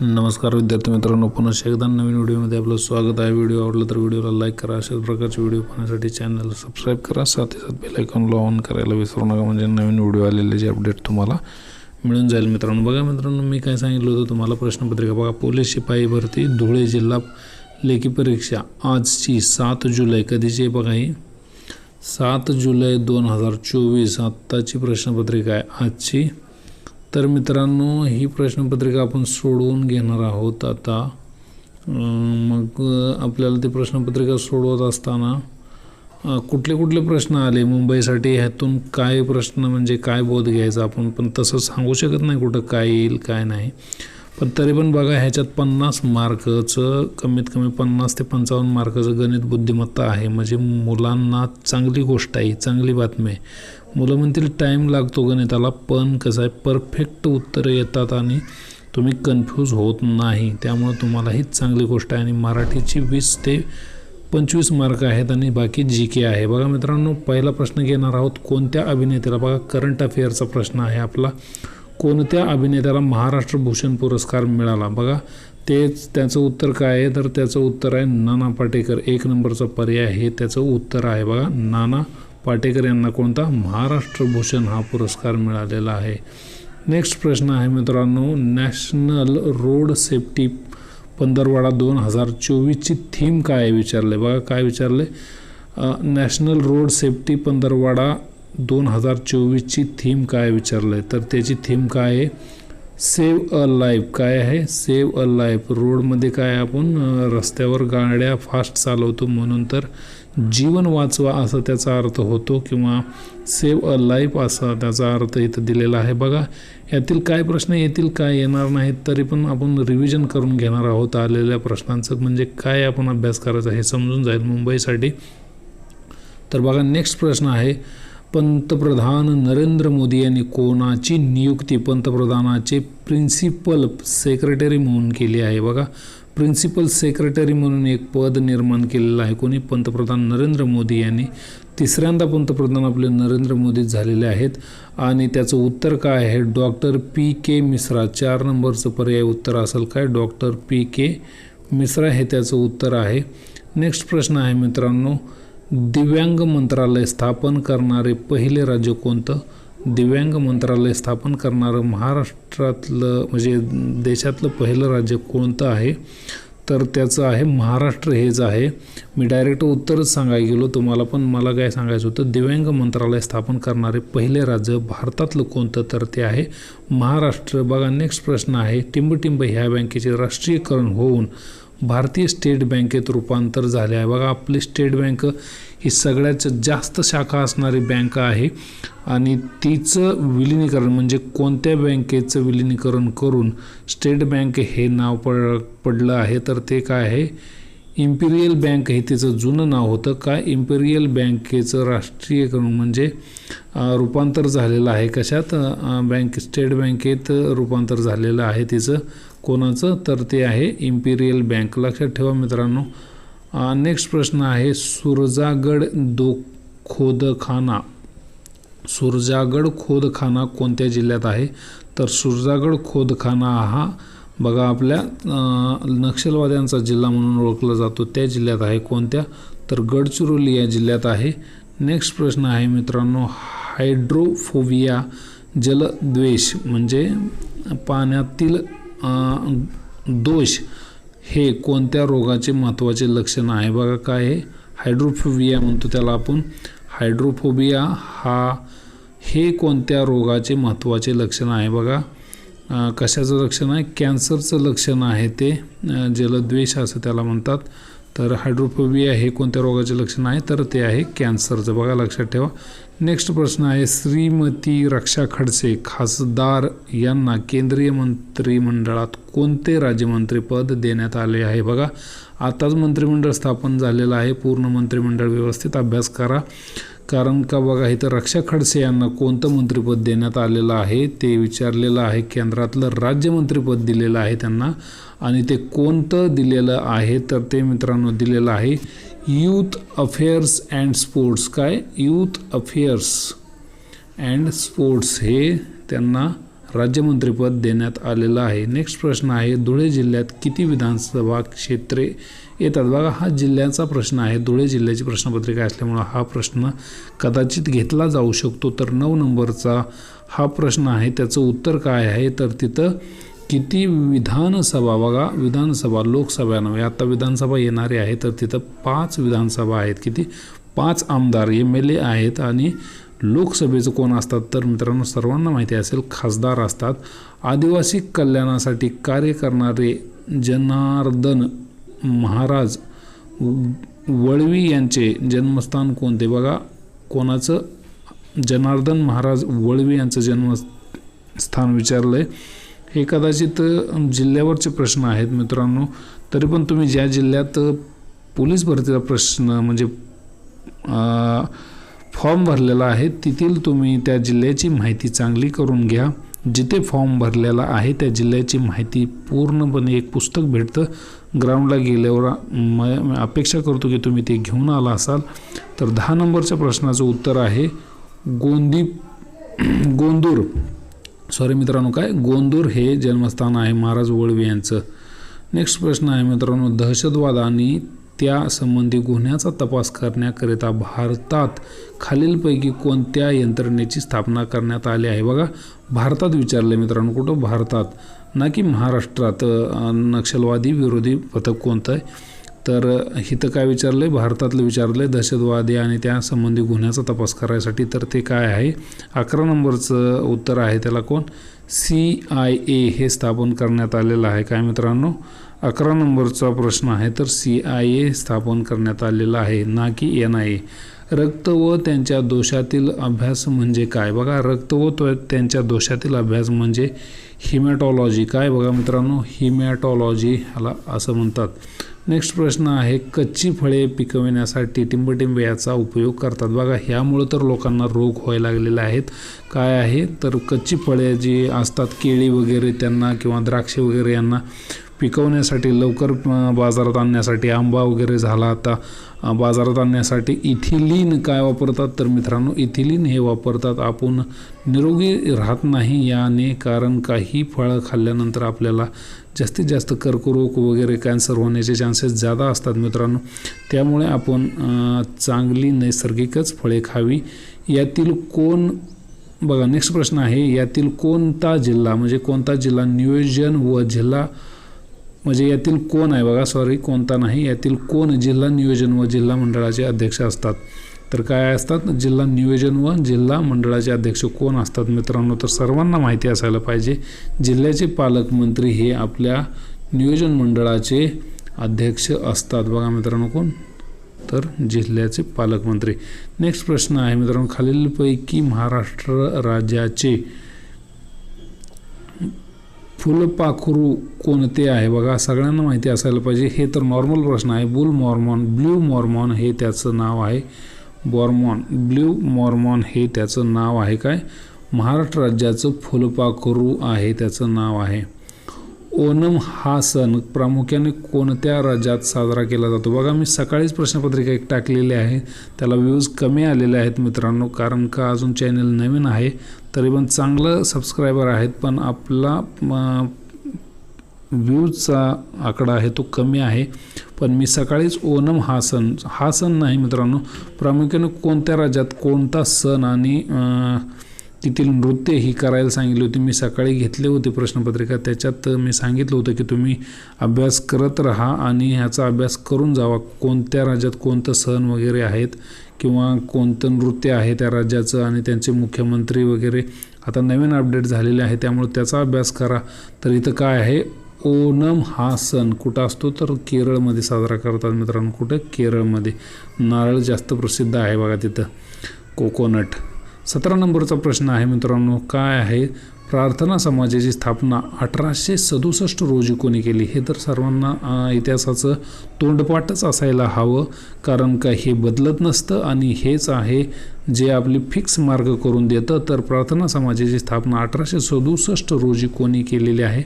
नमस्कार विद्यार्थी मित्रांनो पुन्हा एकदा नवीन व्हिडिओमध्ये आपलं स्वागत आहे. व्हिडिओ आवडला तर व्हिडिओला लाईक करा अशाच प्रकारचे व्हिडिओ पाहण्यासाठी चॅनलला सबस्क्राईब करा. साथ साथ बेल आयकॉनला ऑन करायला विसरू नका म्हणजे नवीन व्हिडिओ आलेले जे अपडेट तुम्हाला मिळून जाईल मित्रांनो. बघा मित्रांनो मी काय सांगितलं होतं तुम्हाला प्रश्नपत्रिका. बघा पोलीस शिपाई भरती धुळे जिल्हा लेखी परीक्षा. आजची सात जुलै कधीची आहे बघा ही? सात जुलै दोन हजार चोवीस. आत्ताची प्रश्नपत्रिका आहे. आजची तर मित्रांनो ही प्रश्नपत्रिका आपण सोडवून घेणार आहोत आता. मग आपल्याला ती प्रश्नपत्रिका सोडवत असताना कुठले कुठले प्रश्न आले? मुंबईसाठी ह्यातून काय प्रश्न म्हणजे काय बोध घ्यायचा आपण? पण तसं सांगू शकत नाही कुठं काय येईल काय नाही. पण तरी पण बघा ह्याच्यात पन्नास मार्कचं कमीत कमी पन्नास ते पंचावन्न मार्काचं गणित बुद्धिमत्ता आहे. म्हणजे मुलांना चांगली गोष्ट आहे चांगली बातमी आहे. मुलं म्हणतील टाईम लागतो गणिताला पण कसं आहे परफेक्ट उत्तरं येतात आणि तुम्ही कन्फ्यूज होत नाही. त्यामुळं तुम्हाला ही चांगली गोष्ट आहे. आणि मराठीची वीस ते पंचवीस मार्क आहेत आणि बाकी जी के आहे. बघा मित्रांनो पहिला प्रश्न घेणार आहोत कोणत्या अभिनेत्याला? बघा करंट अफेअरचा प्रश्न आहे आपला. कोणत्या अभिनेत्याला महाराष्ट्र भूषण पुरस्कार मिळाला? बघा तेच त्याचं उत्तर काय आहे? तर त्याचं उत्तर आहे नाना पाटेकर. एक नंबरचा पर्याय हे त्याचं उत्तर आहे. बघा नाना पाटेकर यांना कोणता महाराष्ट्र भूषण हा पुरस्कार मिळालेला आहे? नेक्स्ट प्रश्न आहे मित्रांनो नॅशनल रोड सेफ्टी पंधरवाडा दोन हजार चोवीसची थीम काय आहे विचारले? बघा काय विचारले? नॅशनल रोड सेफ्टी पंधरवाडा दोन हजार चोवीसची थीम काय विचारलं आहे तर त्याची थीम काय आहे? Save a life. काय आहे? Save a life. रोडमध्ये काय आपण रस्त्यावर गाड्या फास्ट चालवतो म्हणून तर जीवन वाचवा असा त्याचा अर्थ होतो किंवा सेव्ह अ लाईफ असा त्याचा अर्थ इथं दिलेला आहे. बघा यातील काय प्रश्न येतील काय येणार नाहीत तरी पण आपण रिव्हिजन करून घेणार आहोत आलेल्या प्रश्नांचं. म्हणजे काय आपण अभ्यास करायचा हे समजून जाईल मुंबईसाठी. तर बघा नेक्स्ट प्रश्न आहे. पंतप्रधान नरेंद्र मोदी यांनी कोणाची नियुक्ती पंतप्रधानाचे प्रिन्सिपल सेक्रेटरी म्हणून केली आहे? बघा प्रिन्सिपल सेक्रेटरी म्हणून एक पद निर्माण केलेलं आहे कोणी? पंतप्रधान नरेंद्र मोदी यांनी. तिसऱ्यांदा पंतप्रधान आपले नरेंद्र मोदी झालेले आहेत. आणि त्याचं उत्तर काय आहे? Doctor P K Mishra. चार नंबरचं पर्याय उत्तर असेल काय? डॉक्टर पी के मिश्रा हे त्याचं उत्तर आहे. नेक्स्ट प्रश्न आहे मित्रांनो. दिव्यांग मंत्रालय स्थापन करणारे पहिले राज्य कोणतं? दिव्यांग मंत्रालय स्थापन करणारं महाराष्ट्रातलं म्हणजे देशातलं पहिलं राज्य कोणतं आहे? तर त्याचं आहे महाराष्ट्र हेच आहे. मी डायरेक्ट उत्तरच सांगायला गेलो तुम्हाला पण मला काय सांगायचं होतं? दिव्यांग मंत्रालय स्थापन करणारे पहिले राज्य भारतातलं कोणतं? तर ते आहे महाराष्ट्र. बघा नेक्स्ट प्रश्न आहे. टिंबटिंब ह्या बँकेचे राष्ट्रीयकरण होऊन भारतीय स्टेट बँकेत रूपांतर झाले आहे. बघा आपली स्टेट बँक ही सगळ्यात जास्त शाखा असणारी बँक आहे आणि तिचं विलिनीकरण म्हणजे कोणत्या बँकेचं विलिनीकरण करून स्टेट बँक हे नाव पड पडलं आहे तर ते काय आहे? इम्पिरियल बँक हे तिचं जुनं नाव होतं. काय इम्पिरियल बँकेचं राष्ट्रीयकरण म्हणजे रूपांतर झालेलं आहे? कशात? बँक स्टेट बँकेत रूपांतर झालेलं आहे तिचं? कोणाचं? तर ते आहे इम्पिरियल बँक लक्षात ठेवा मित्रांनो. नेक्स्ट प्रश्न आहे सुरजागड दो खोदखाना सुरजागड खोदखाना कोणत्या जिल्ह्यात आहे? तर सुरजागड खोदखाना हा बघा आपल्या नक्षलवाद्यांचा जिल्हा म्हणून ओळखला जातो. त्या जिल्ह्यात आहे कोणत्या? तर गडचिरोली या जिल्ह्यात आहे. नेक्स्ट प्रश्न आहे मित्रांनो हायड्रोफोबिया जलद्वेष म्हणजे पाण्यातील दोष हे कोणत्या रोगाचे महत्त्वाचे लक्षण आहे? बघा काय आहे? हायड्रोफोबिया म्हणतो त्याला आपण. हायड्रोफोबिया हा हे कोणत्या रोगाचे महत्त्वाचे लक्षण आहे बघा. कशाचं लक्षण आहे? कॅन्सरचं लक्षण आहे ते. जलद्वेष असं त्याला म्हणतात. तर हायड्रोफोबिया हे कोणत्या रोगाचे लक्षण आहे? तर ते आहे कॅन्सरचं बघा लक्षात ठेवा. नेक्स्ट प्रश्न आहे श्रीमती रक्षा खडसे खासदार यांना केंद्रीय मंत्रिमंडळात कोणते राज्यमंत्रीपद देण्यात आले आहे? बघा आताच मंत्रिमंडळ स्थापन झालेलं आहे. पूर्ण मंत्रिमंडळ व्यवस्थित अभ्यास करा. कारण का बघा इथं रक्षा खडसे यांना कोणतं मंत्रिपद देण्यात आलेलं आहे? ते विचारलेलं आहे. केंद्रातलं राज्यमंत्रीपद दिलेलं आहे त्यांना. आणि ते कोणतं दिलेलं आहे? तर ते मित्रांनो दिलेलं आहे यूथ अफेअर्स अँड स्पोर्ट्स काय? यूथ अफेअर्स अँड स्पोर्ट्स हे त्यांना राज्यमंत्रीपद देण्यात आलेलं आहे. नेक्स्ट प्रश्न आहे धुळे जिल्ह्यात किती विधानसभा क्षेत्रे येतात? बघा हा जिल्ह्याचा प्रश्न आहे. धुळे जिल्ह्याची प्रश्नपत्रिका असल्यामुळं हा प्रश्न कदाचित घेतला जाऊ शकतो. तर नऊ नंबरचा हा प्रश्न आहे. त्याचं उत्तर काय आहे? तर तिथं किती विधानसभा बघा विधानसभा लोकसभा नव्हे आता विधानसभा येणारे आहे तर तिथं पाच विधानसभा आहेत. किती? पाच आमदार एम एल ए आहेत आणि लोकसभेचं कोण असतात? तर मित्रांनो सर्वांना माहिती असेल खासदार असतात. आदिवासी कल्याणासाठी कार्य करणारे जनार्दन महाराज वळवी यांचे जन्मस्थान कोणते? बघा कोणाचं? जनार्दन महाराज वळवी यांचं जन्मस्थान विचारलं आहे हे कदाचित जिल्ह्यावरचे प्रश्न आहेत मित्रांनो. तरी पण तुम्ही ज्या जिल्ह्यात पोलीस भरतीचा प्रश्न म्हणजे फॉर्म भरलेला आहे तेथील तुम्ही त्या जिल्ह्याची माहिती चांगली करून घ्या. जिथे फॉर्म भरलेला आहे त्या जिल्ह्याची माहिती पूर्णपणे एक पुस्तक भेटतं. ग्राउंडला गेल्यावर म अपेक्षा करतो की तुम्ही ते घेऊन आला असाल. तर दहा नंबरच्या प्रश्नाचं उत्तर आहे गोंदी गोंदूर. सॉरी मित्रांनो काय? गोंदूर हे जन्मस्थान आहे महाराज वळवे यांचं. नेक्स्ट प्रश्न आहे मित्रांनो दहशतवाद आणि त्यासंबंधी गुन्ह्याचा तपास करण्याकरिता भारतात खालीलपैकी कोणत्या यंत्रणेची स्थापना करण्यात आली आहे? बघा भारतात विचारलं मित्रांनो कुठं? भारतात. ना की महाराष्ट्रात नक्षलवादी विरोधी पथक कोणतं आहे? तर इथं काय विचारलं आहे भारतातलं विचारलं आहे दहशतवादी आणि त्यासंबंधी गुन्ह्याचा तपास करायसाठी. तर ते काय आहे? अकरा नंबरचं उत्तर आहे त्याला कोण? सी आय ए हे स्थापन करण्यात आलेलं आहे काय मित्रांनो? अकरा नंबरचा प्रश्न आहे. तर सी आय ए स्थापन करण्यात आलेलं आहे ना की एन आय ए? रक्त व त्यांच्या दोषातील अभ्यास म्हणजे काय? बघा रक्त व तो त्यांच्या दोषातील अभ्यास म्हणजे हिमॅटॉलॉजी. काय बघा मित्रांनो? हिमॅटॉलॉजी ह्याला असं म्हणतात. नेक्स्ट प्रश्न आहे कच्ची फळे पिकविण्यासाठी टिंबटिंब याचा उपयोग करतात. बघा ह्यामुळं तर लोकांना रोग व्हायला लागलेले आहेत. काय आहे? तर कच्ची फळे जी असतात केळी वगैरे त्यांना किंवा द्राक्षे वगैरे यांना पिकवण्यासाठी लवकर बाजारात आणण्यासाठी आंबा वगैरे झाला. आता बाजारात आणण्यासाठी इथिलीन काय वापरतात? तर मित्रांनो इथिलीन हे वापरतात. आपण निरोगी राहत नाही याने कारण काही फळं खाल्ल्यानंतर आपल्याला जास्तीत जास्त कर्करोग वगैरे कॅन्सर होण्याचे चान्सेस जादा असतात मित्रांनो. त्यामुळे आपण चांगली नैसर्गिकच फळे खावी. यातील कोण बघा नेक्स्ट प्रश्न आहे. यातील कोणता जिल्हा म्हणजे कोणता जिल्हा? नियोजन व जिल्हा म्हणजे यातील कोण आहे? बघा सॉरी कोणता नाही. यातील कोण जिल्हा नियोजन व जिल्हा मंडळाचे अध्यक्ष असतात? तर काय असतात? जिल्हा नियोजन व जिल्हा मंडळाचे अध्यक्ष कोण असतात? मित्रांनो तर सर्वांना माहिती असायला पाहिजे जिल्ह्याचे पालकमंत्री हे आपल्या नियोजन मंडळाचे अध्यक्ष असतात. बघा मित्रांनो कोण? तर जिल्ह्याचे पालकमंत्री. नेक्स्ट प्रश्न आहे मित्रांनो खालीलपैकी महाराष्ट्र राज्याचे फुलपाखरू कोणते आहे? बघा सगळ्यांना माहिती असायला पाहिजे. हे तर नॉर्मल प्रश्न आहे. बुल मॉर्मॉन ब्ल्यू मॉर्मॉन हे त्याचं नाव आहे. बॉर्मॉन ब्ल्यू मॉर्मॉन हे त्याचं नाव आहे काय? महाराष्ट्र राज्याचं फुलपाखरू आहे त्याचं नाव आहे. ओणम हा सण प्रामुख्याने कोणत्या राज्यात साजरा केला जातो? बघा मी सकाळीच प्रश्नपत्रिका एक टाकलेली आहे. त्याला व्ह्यूज कमी आलेले आहेत मित्रांनो कारण का अजून चॅनल नवीन आहे? तरी पण चांगलं सबस्क्रायबर आहेत पण आपला व्ह्यूजचा आकडा आहे तो कमी आहे. पण मी सकाळीच ओणम हा सण हा सण नाही मित्रांनो प्रामुख्याने कोणत्या राज्यात कोणता सण आणि तेथील नृत्य ही करायला सांगितली होती. मी सकाळी घेतले होते प्रश्नपत्रिका. त्याच्यात मी सांगितलं होतं की तुम्ही अभ्यास करत राहा आणि ह्याचा अभ्यास करून जावा. कोणत्या राज्यात कोणतं सण वगैरे आहेत किंवा कोणतं नृत्य आहे त्या राज्याचं आणि त्यांचे मुख्यमंत्री वगैरे. आता नवीन अपडेट झालेले आहे त्यामुळे त्याचा अभ्यास करा. तर इथं काय आहे? ओणम हा सण कुठं असतो? तर केरळमध्ये साजरा करतात मित्रांनो. कुठं? केरळमध्ये. नारळ जास्त प्रसिद्ध आहे बघा तिथं. कोकोनट. सतरा नंबरचा प्रश्न आहे मित्रांनो काय आहे? प्रार्थना समाजाची स्थापना अठराशे सदुसष्ट रोजी कोणी केली? हे तर सर्वांना इतिहासाचं तोंडपाठच असायला हवं कारण का हे बदलत नसतं आणि हेच आहे जे आपली फिक्स मार्ग करून देतं. तर प्रार्थना समाजाची स्थापना अठराशे सदुसष्ट रोजी कोणी केलेली आहे?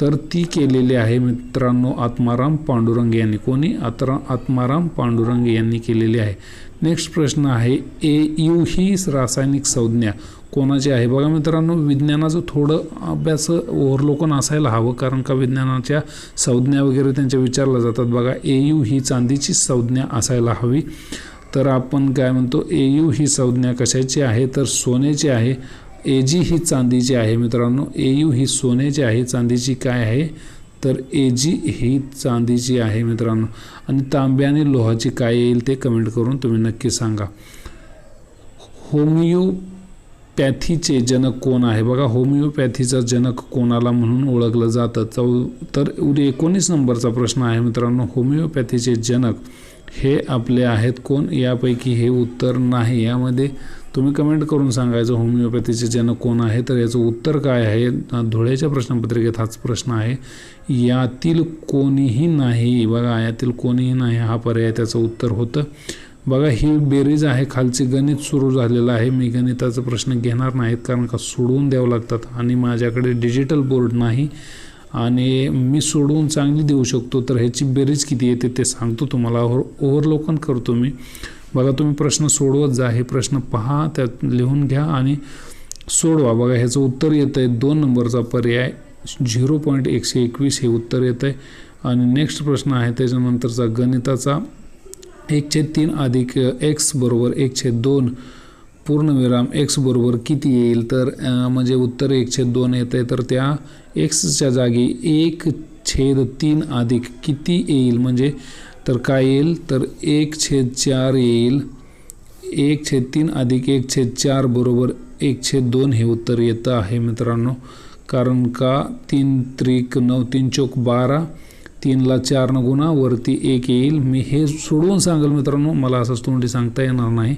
तर ती केलेली आहे मित्रांनो आत्माराम पांडुरंग यांनी. कोणी? आत्रा आत्माराम पांडुरंग यांनी केलेली आहे. नेक्स्ट प्रश्न आहे ए यू ही रासायनिक संज्ञा कोणाची आहे? बघा मित्रांनो विज्ञानाचं थोडं अभ्यास ओव्हरलोकन असायला हवं कारण का विज्ञानाच्या संज्ञा वगैरे त्यांच्या विचारल्या जातात. बघा ए यू ही चांदीची संज्ञा असायला हवी. तर आपण काय म्हणतो ए यू ही संज्ञा कशाची आहे? तर सोन्याची आहे. ए जी ही चांदीची आहे मित्रांनो. ए यू ही सोन्याची आहे. चांदीची काय आहे? तर ए जी ही चांदीची आहे मित्रांनो. आणि तांब्या आणि लोहाची काय येईल ते कमेंट करून तुम्ही नक्की सांगा. होमिओपॅथीचे जनक कोण आहे? बघा होमिओपॅथीचा जनक कोणाला म्हणून ओळखलं जातं? चौ तर एकोणीस नंबरचा प्रश्न आहे मित्रांनो. होमिओपॅथीचे जनक हे आपले आहेत कोण? यापैकी हे उत्तर नाही. यामध्ये तुम्ही कमेंट करून सांगायचं होमिओपॅथीचे जनक कोण आहे तर याचं उत्तर काय आहे? धुळ्याच्या प्रश्नपत्रिकेत हाच प्रश्न आहे. यातील कोणीही नाही बघा यातील कोणीही नाही हा पर्याय त्याचं उत्तर होतं. बघा ही बेरीज आहे खालचे गणित सुरू झालेलं आहे. मी गणिताचा प्रश्न घेणार नाहीत कारण का सोडवून द्यावं लागतात. आणि माझ्याकडे डिजिटल बोर्ड नाही. आणि मी सोडवून चांगली देऊ शकतो तर ह्याची बेरीज किती येते ते सांगतो तुम्हाला. ओव्हर ओव्हरलोकन करतो मी. बघा तुम्ही प्रश्न सोडवत जा हे प्रश्न पहा त्यात लिहून घ्या आणि सोडवा. बघा ह्याचं उत्तर येतं आहे दोन नंबरचा पर्याय झिरो पॉईंट एकशे एकवीस हे उत्तर येतं आहे आणि नेक्स्ट प्रश्न आहे त्याच्यानंतरचा गणिताचा. एक छेद तीन अधिक एक्स बरोबर एक दोन पूर्णविराम एक्स बरोबर किती येईल? तर म्हणजे उत्तर एक दोन येत आहे तर त्या एक्सच्या जागी एक छेद तीन अधिक किती येईल? म्हणजे तर काय येईल? तर एक छेद चार येईल. एक छेद तीन अधिक एक छेद चार बरोबर एक छेद दोन हे उत्तर येतं आहे मित्रांनो. कारण का? तीन त्रिक नऊ तीन चौक बारा तीनला चारनं गुणा वरती एक येईल. मी हे सोडवून सांगेल मित्रांनो. मला असंच तोंडी सांगता येणार नाही.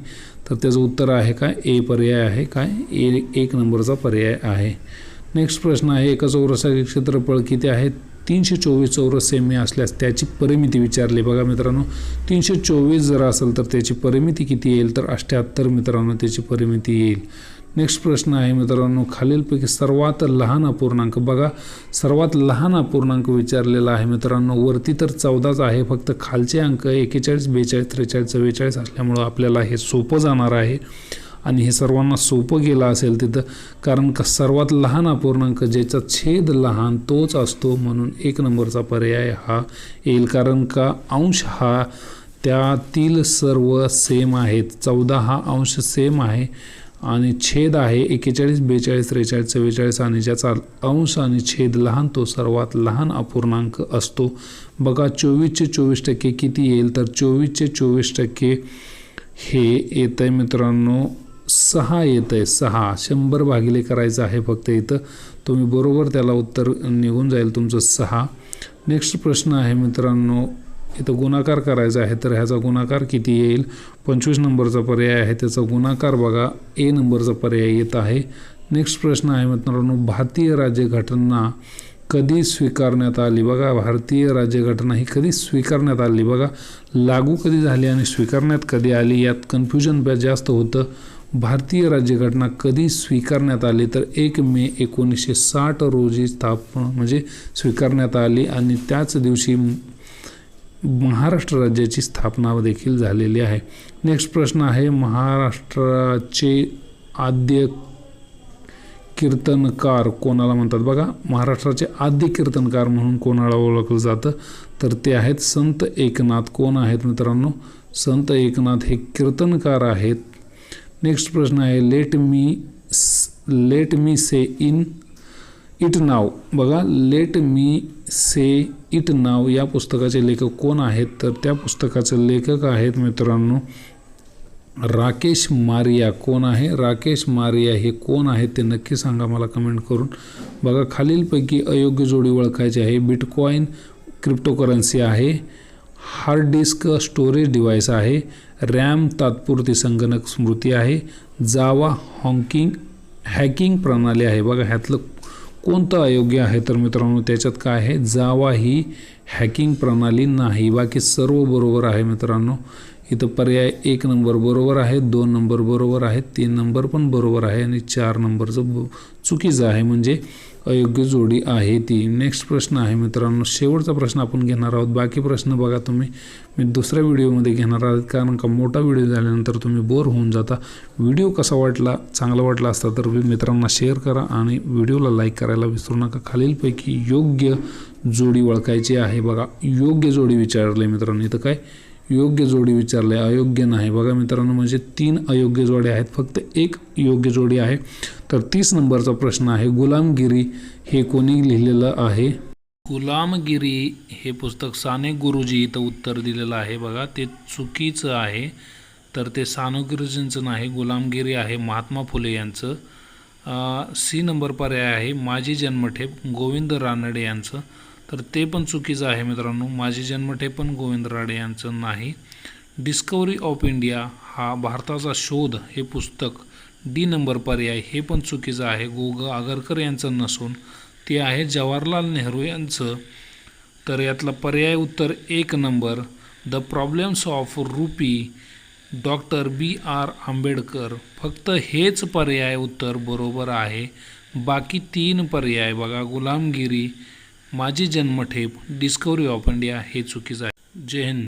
तर त्याचं उत्तर आहे काय ए पर्याय आहे काय ए एक नंबरचा पर्याय आहे. नेक्स्ट प्रश्न आहे एका चौरसाचे क्षेत्रफळ किती आहे? तीनशे चोवीस चौरस सेमी असल्यास त्याची परिमिती विचारली. बघा मित्रांनो तीनशे चोवीस जर असेल तर त्याची परिमिती किती येईल? तर अठ्ठ्याहत्तर मित्रांनो त्याची परिमिती येईल. नेक्स्ट प्रश्न आहे मित्रांनो खालीलपैकी सर्वात लहान अपूर्णांक. बघा सर्वात लहान अपूर्णांक विचारलेला आहे मित्रांनो. वरती तर चौदाच आहे फक्त खालचे अंक एकेचाळीस बेचाळीस त्रेचाळीस चव्वेचाळीस असल्यामुळं आपल्याला हे सोपं जाणार आहे. आणि हे सर्वांना सोपं गेलं असेल तिथं कारण का सर्वात लहान अपूर्णांक ज्याचा छेद लहान तोच असतो म्हणून एक नंबरचा पर्याय हा येईल. कारण का अंश हा त्यातील सर्व सेम आहेत. चौदा हा अंश सेम आहे आणि छेद आहे एकेचाळीस बेचाळीस त्रेचाळीस चव्वेचाळीस आणि ज्याचा अंश आणि छेद लहान तो सर्वात लहान अपूर्णांक असतो. बघा चोवीसचे चोवीस टक्के किती येईल? तर चोवीसचे चोवीस टक्के हे येतं आहे मित्रांनो. सहा येतं आहे सहा. शंभर भागिले करायचं आहे फक्त इथं. तुम्ही बरोबर त्याला उत्तर निघून जाईल तुमचं सहा. नेक्स्ट प्रश्न आहे मित्रांनो इथं गुणाकार करायचा आहे तर ह्याचा गुणाकार किती येईल? पंचवीस नंबरचा पर्याय आहे त्याचा गुणाकार बघा ए नंबरचा पर्याय येत आहे. नेक्स्ट प्रश्न आहे मित्रांनो भारतीय राज्यघटना कधी स्वीकारण्यात आली? बघा भारतीय राज्यघटना ही कधी स्वीकारण्यात आली? बघा लागू कधी झाली आणि स्वीकारण्यात कधी आली? यात कन्फ्युजन जास्त होतं. भारतीय राज्यघटना कधी स्वीकारण्यात आली तर एक मे एकोणीसशे साठ रोजी स्थापन म्हणजे स्वीकारण्यात आली आणि त्याच दिवशी महाराष्ट्र राज्याची स्थापना देखील झालेली आहे. नेक्स्ट प्रश्न आहे महाराष्ट्राचे आद्य कीर्तनकार कोणाला म्हणतात? बघा महाराष्ट्राचे आद्य कीर्तनकार म्हणून कोणाला ओळखलं जातं? तर ते आहेत संत एकनाथ. कोण आहेत मित्रांनो? संत एकनाथ हे कीर्तनकार आहेत. नेक्स्ट प्रश्न आहे let me let me say in it नाव बघा लेट मी से इट नाव या पुस्तकाचे लेखक कोण आहेत? तर त्या पुस्तकाचे लेखक आहेत मित्रांनो राकेश मारिया. कोण आहे? राकेश मारिया हे कोण आहेत ते नक्की सांगा मला कमेंट करून. बघा खालीलपैकी अयोग्य जोडी ओळखायची आहे. बिटकॉईन क्रिप्टोकरन्सी आहे. हार्ड डिस्क स्टोरेज डिव्हाइस आहे. रॅम तात्पुरती संगणक स्मृती आहे. जावा हॉकिंग हॅकिंग प्रणाली आहे. बघा ह्यातलं कोणतं अयोग्य आहे तर मित्रांनो त्याच्यात काय आहे? जावा ही हॅकिंग प्रणाली नाही. बाकी सर्व बरोबर आहे मित्रांनो. इथं पर्याय एक नंबर बरोबर आहे दोन नंबर बरोबर आहे तीन नंबर पण बरोबर आहे आणि चार नंबरचं चुकीचं आहे. म्हणजे अयोग्य जोडी आहे ती. नेक्स्ट प्रश्न आहे मित्रांनो. शेवटचा प्रश्न आपण घेणार आहोत. बाकी प्रश्न बघा तुम्ही. मी दुसऱ्या व्हिडिओमध्ये घेणार आहोत. कारण का मोठा व्हिडिओ झाल्यानंतर तुम्ही बोर होऊन जाता. व्हिडिओ कसा वाटला चांगला वाटला असता तर मित्रांना शेअर करा आणि व्हिडिओला लाईक करायला विसरू नका. खालीलपैकी योग्य जोडी ओळखायची आहे बघा. योग्य जोडी विचारले मित्रांनो. इथं काय? योग्य जोडी विचारले अयोग्य नाही. बघा मित्रांनो म्हणजे तीन अयोग्य जोड्या आहेत फक्त एक योग्य जोडी आहे. तर तीस नंबरचा प्रश्न आहे गुलामगिरी हे कोणी लिहिलेलं आहे? गुलामगिरी हे पुस्तक साने गुरुजी इथं उत्तर दिलेलं आहे बघा. ते चुकीचं आहे. तर ते साने गुरुजींचं नाही गुलामगिरी आहे महात्मा फुले यांचं. सी नंबर पर्याय आहे माझी जन्मठेप गोविंद रानडे यांचं. तर ते पण चुकीचं आहे मित्रांनो. माझी जन्मठेप पण गोविंद राडे यांचं नाही. डिस्कवरी ऑफ इंडिया हा भारताचा शोध हे पुस्तक डी नंबर पर्याय हे पण चुकीचं आहे. गो ग आगरकर यांचं नसून ते आहे जवाहरलाल नेहरू यांचं. तर यातला पर्याय उत्तर एक number the problems of rupee doctor B R Ambedkar. फक्त हेच पर्याय उत्तर बरोबर आहे. बाकी तीन पर्याय बघा. गुलामगिरी माझी जन्मठेप डिस्कवरी ऑफ इंडिया हे चुकीचं आहे. जय हिंद.